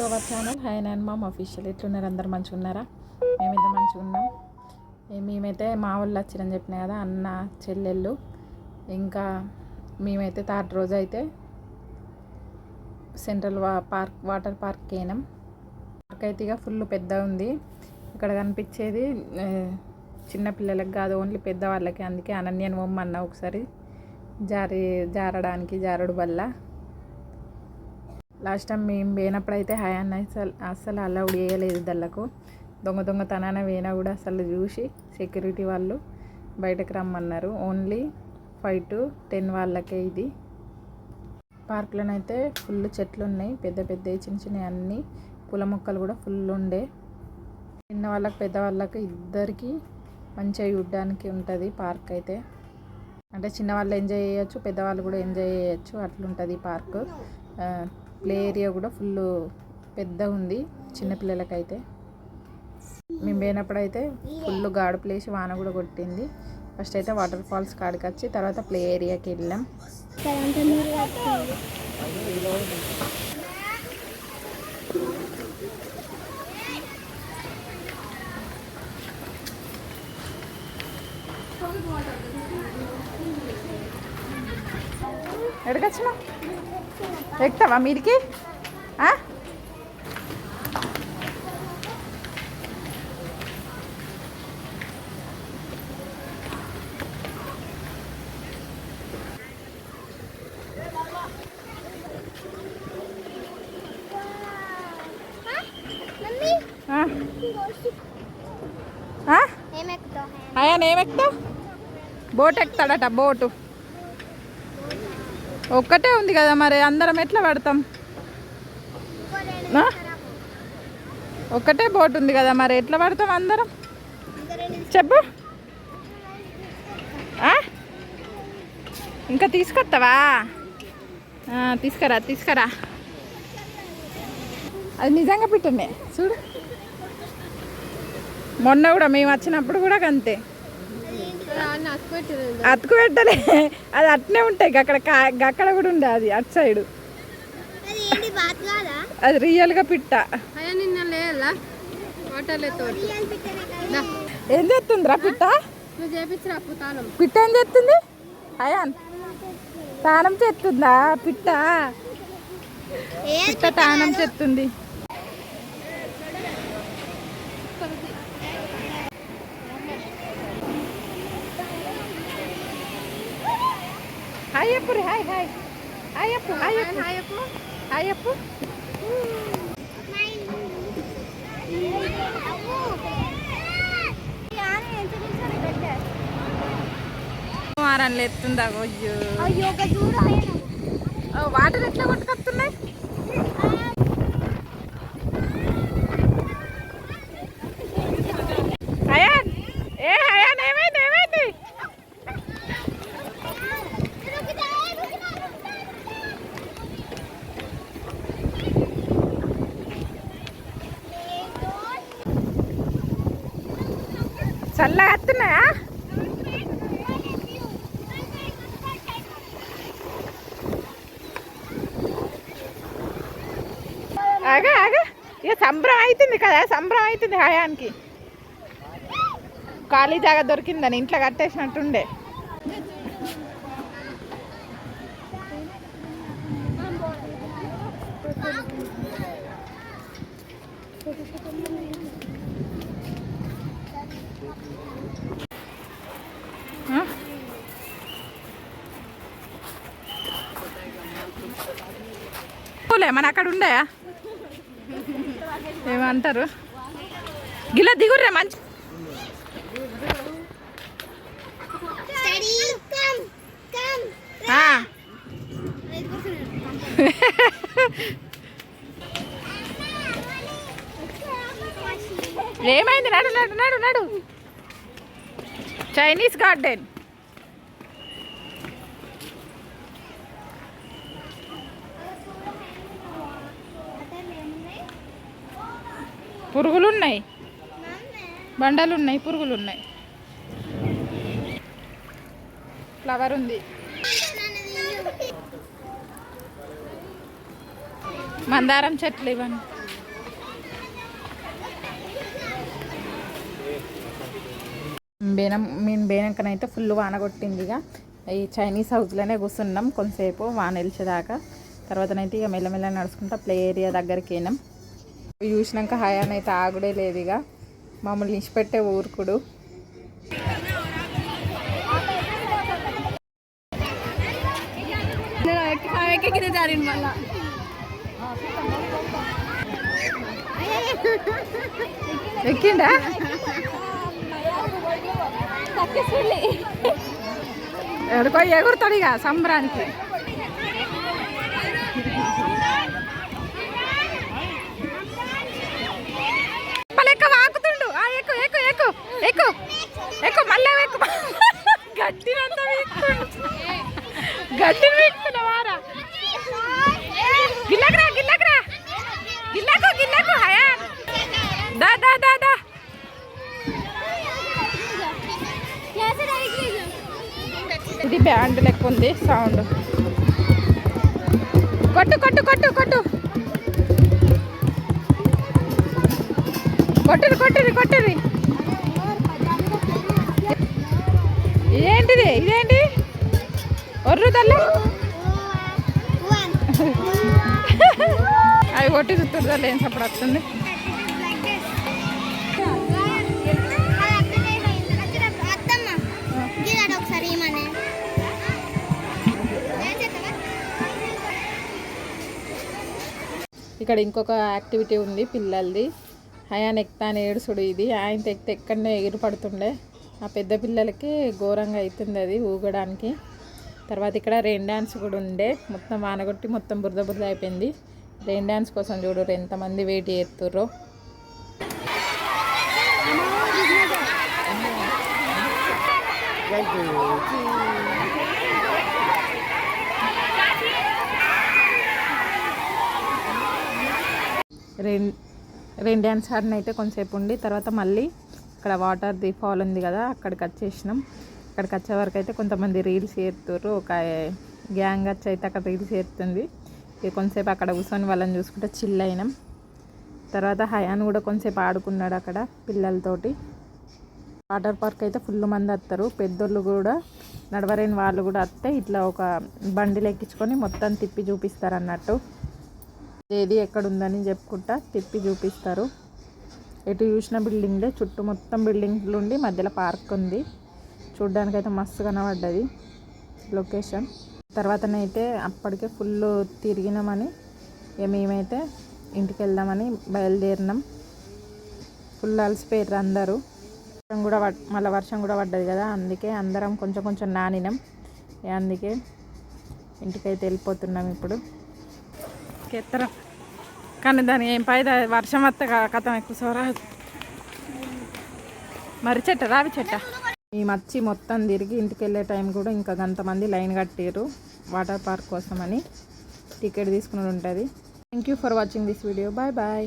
To our channel hi and mom official ఎట్లున్నారు? అందరు మంచిగా ఉన్నారా? మేమైతే మంచిగా ఉన్నాం. మేమైతే మా వాళ్ళు వచ్చిరని చెప్పిన కదా అన్న చెల్లెళ్ళు ఇంకా మేమైతే థర్డ్ రోజు అయితే సెంట్రల్ వా పార్క్ వాటర్ పార్క్ పోయినాం పార్క్ అయితే ఇక ఫుల్ పెద్ద ఉంది. ఇక్కడ కనిపించేది చిన్నపిల్లలకు కాదు ఓన్లీ పెద్దవాళ్ళకి. అందుకే అనన్యను బొమ్మన్న ఒకసారి జారి జారడానికి జారుడు వల్ల లాస్ట్ టైం మేము పోయినప్పుడు అయితే హాయ్ అన్న అసలు అస్సలు అలౌడ్ చేయలేదు దళ్ళకు దొంగ దొంగతనాన పోయినా కూడా అసలు చూసి సెక్యూరిటీ వాళ్ళు బయటకు రమ్మన్నారు. ఓన్లీ ఫైవ్ టు టెన్ వాళ్ళకే ఇది. పార్క్లోనైతే ఫుల్ చెట్లు ఉన్నాయి పెద్ద పెద్ద చిన్న చిన్న అన్ని. పూల మొక్కలు కూడా ఫుల్ ఉండే. చిన్న వాళ్ళకి పెద్ద వాళ్ళకి ఇద్దరికి మంచిగా చూడడానికి ఉంటుంది పార్క్ అయితే. అంటే చిన్నవాళ్ళు ఎంజాయ్ చేయొచ్చు పెద్దవాళ్ళు కూడా ఎంజాయ్ చేయొచ్చు. అట్లుంటుంది పార్క్. ప్లే ఏరియా కూడా ఫుల్ పెద్ద ఉంది చిన్నపిల్లలకైతే మేము పోయినప్పుడు అయితే ఫుల్ గాడు ప్లేస్ వాన కూడా కొట్టింది. ఫస్ట్ అయితే వాటర్ ఫాల్స్ కాడికి వచ్చి తర్వాత ప్లే ఏరియాకి వెళ్ళాం. ఎక్కడికొచ్చినావు ఎక్కుతావా మీదికి ఆ? మమ్మీ ఆ? ఆ? ఏమెక్కుతావు అయ్యా ఏమెక్కుతావు బోట్ ఎక్కుతాడట బోటు ఒక్కటే ఉంది కదా మరి అందరం ఎట్లా పడతాం? ఒక్కటే బోట్ ఉంది కదా మరి ఎట్లా పడతాం అందరం? చెప్పు. ఇంకా తీసుకొస్తావా తీసుకురా తీసుకురా. అది నిజంగా పెట్టండి చూడు. మొన్న కూడా మేము వచ్చినప్పుడు కూడా అంతే. అతుకు పెట్టలే. అది అట్నే ఉంటాయి. అక్కడ అక్కడ కూడా ఉండే అది అటు సైడు. అది పిట్ట. రియల్ పిట్టనే కదా ఏం చేస్తుందిరా పిట్ట? పిట్ట ఏం చేస్తుంది? అయాన్. తానం చేస్తుందా పిట్ట? పిట్ట తానం చేస్తుంది. Hi Appu hi hi hi Appu hi Appu hi Appu వారాలు ఎత్తుందా అయ్యో. వాటర్ ఎట్లా కొట్టుకొస్తున్నాయి హయాన్ ఏ హయాన్ ఏమైంది ఏమైంది చల్లగా ఆగా ఆగా. ఇక సంబరం అవుతుంది కదా సంబరం అవుతుంది హయానికి. ఖాళీ జాగా దొరికిందని ఇంట్లో కట్టేసినట్టుండే. ఆ? పోలే మన అక్కడ ఉండయా? ఏమంటారు? గిల్ల దిగుర్రే మంచి ఆ, ఏమైంది? నడు నడు నడు నడు. Chinese garden. పురుగులు ఉన్నాయి బండలు ఉన్నాయి పురుగులు ఉన్నాయి ఫ్లవర్ ఉంది. మందారం చెట్లు ఇవన్నీ. బేనం మేము బేనంకనైతే ఫుల్ వాన కొట్టింది ఇక. ఈ చైనీస్ హౌస్లోనే కూర్చున్నాం కొంతసేపు వాన వెలిచేదాకా తర్వాతనైతే ఇక మెల్లమెల్ల నడుచుకుంటా ప్లే ఏరియా దగ్గరికి వెళ్ళాం చూసినాక హయాన్ అయితే ఆగుడే లేదు ఇక. మమ్మల్ని ఇచ్చిపెట్టే ఊరుకుడు. ఎక్కిండా? ఎడుకో ఎగురుతాడు ఇక సంబరానికి. లెక్క వాకుతుండు ఆ, ఎక్కు ఎక్కు ఎక్కు ఎక్కు ఎక్కు మళ్ళీ ఎక్కు గట్టినంత వీక్తుండు. గట్టి వారా. గిల్లకరా గిల్లకరా గిల్లకు గిల్లకు హయా. దా దా దా దా. ఇది బ్యాండ్ లెక్క ఉంది సౌండ్ కొట్టు కొట్టు కొట్టు కొట్టు. కొట్టుది కొట్టుది కొట్టుది ఇదేంటిది ఇదేంటి? ఒర్రు తల్లి. అవి కొట్టి చుట్టూ తల్లి ఏం సప్పుడు వస్తుంది? ఇక్కడ ఇంకొక యాక్టివిటీ ఉంది పిల్లలది. ఆయన ఎక్కుతాను ఏడుసుడు ఇది. ఆయన ఎక్కితే ఎక్కడనే ఎగిరి పడుతుండే ఆ పెద్ద పిల్లలకి ఘోరంగా అవుతుంది అది ఊగడానికి. తర్వాత ఇక్కడ రెయిన్ డ్యాన్స్ కూడా ఉండే. మొత్తం వానగొట్టి మొత్తం బురద బురద అయిపోయింది. రెయిన్ డ్యాన్స్ కోసం చూడరు ఎంతమంది వెయిట్ చేస్తుర్రో. రెయిన్ రెయిన్ డ్యాన్స్ ఆడిన అయితే కొంతసేపు ఉండి తర్వాత మళ్ళీ ఇక్కడ వాటర్ ది ఫాల్ ఉంది కదా అక్కడికి వచ్చేసినాం అక్కడికి వచ్చే వరకు అయితే కొంతమంది రీల్స్ చేస్తుర్రు. ఒక గ్యాంగ్ వచ్చి అయితే అక్కడ రీల్స్ చేస్తుంది. ఇక కొంతసేపు అక్కడ కూర్చొని వాళ్ళని చూసుకుంటే చిల్ అయినాం. తర్వాత హయాన్ కూడా కొంతసేపు ఆడుకున్నాడు అక్కడ పిల్లలతోటి. వాటర్ పార్క్ అయితే ఫుల్ మంది వస్తారు. పెద్దోళ్ళు కూడా నడవలేని వాళ్ళు కూడా వస్తే ఇట్లా ఒక బండిలు ఎక్కించుకొని మొత్తం తిప్పి చూపిస్తారు అన్నట్టు ఏది ఎక్కడ ఉందని చెప్పుకుంటా తిప్పి చూపిస్తారు. ఎటు చూసిన బిల్డింగ్లే చుట్టూ మొత్తం బిల్డింగ్లు ఉండి మధ్యలో పార్క్ ఉంది. చూడ్డానికైతే మస్తు కనబడ్డది లొకేషన్. తర్వాతనైతే అప్పటికే ఫుల్ తిరిగినామని ఇక మేమైతే ఇంటికి వెళ్దామని బయలుదేరినాం. ఫుల్ అలసిపోయారు అందరూ. వర్షం కూడా మళ్ళీ వర్షం కూడా పడ్డది కదా అందుకే అందరం కొంచెం కొంచెం నానినాం. అందుకే ఇంటికైతే వెళ్ళిపోతున్నాం ఇప్పుడు. ఎత్తరం కానీ దాని ఏం పై వర్షం వస్తే కథం ఎక్కువ సోరాదు మరి చెట్ట రావి చెట్ట. ఈ మచ్చి మొత్తం తిరిగి ఇంటికి వెళ్ళే టైం కూడా ఇంకా గంతమంది లైన్ కట్టారు వాటర్ పార్క్ కోసమని. టికెట్ తీసుకుని ఉంటుంది. Thank you for watching this video bye bye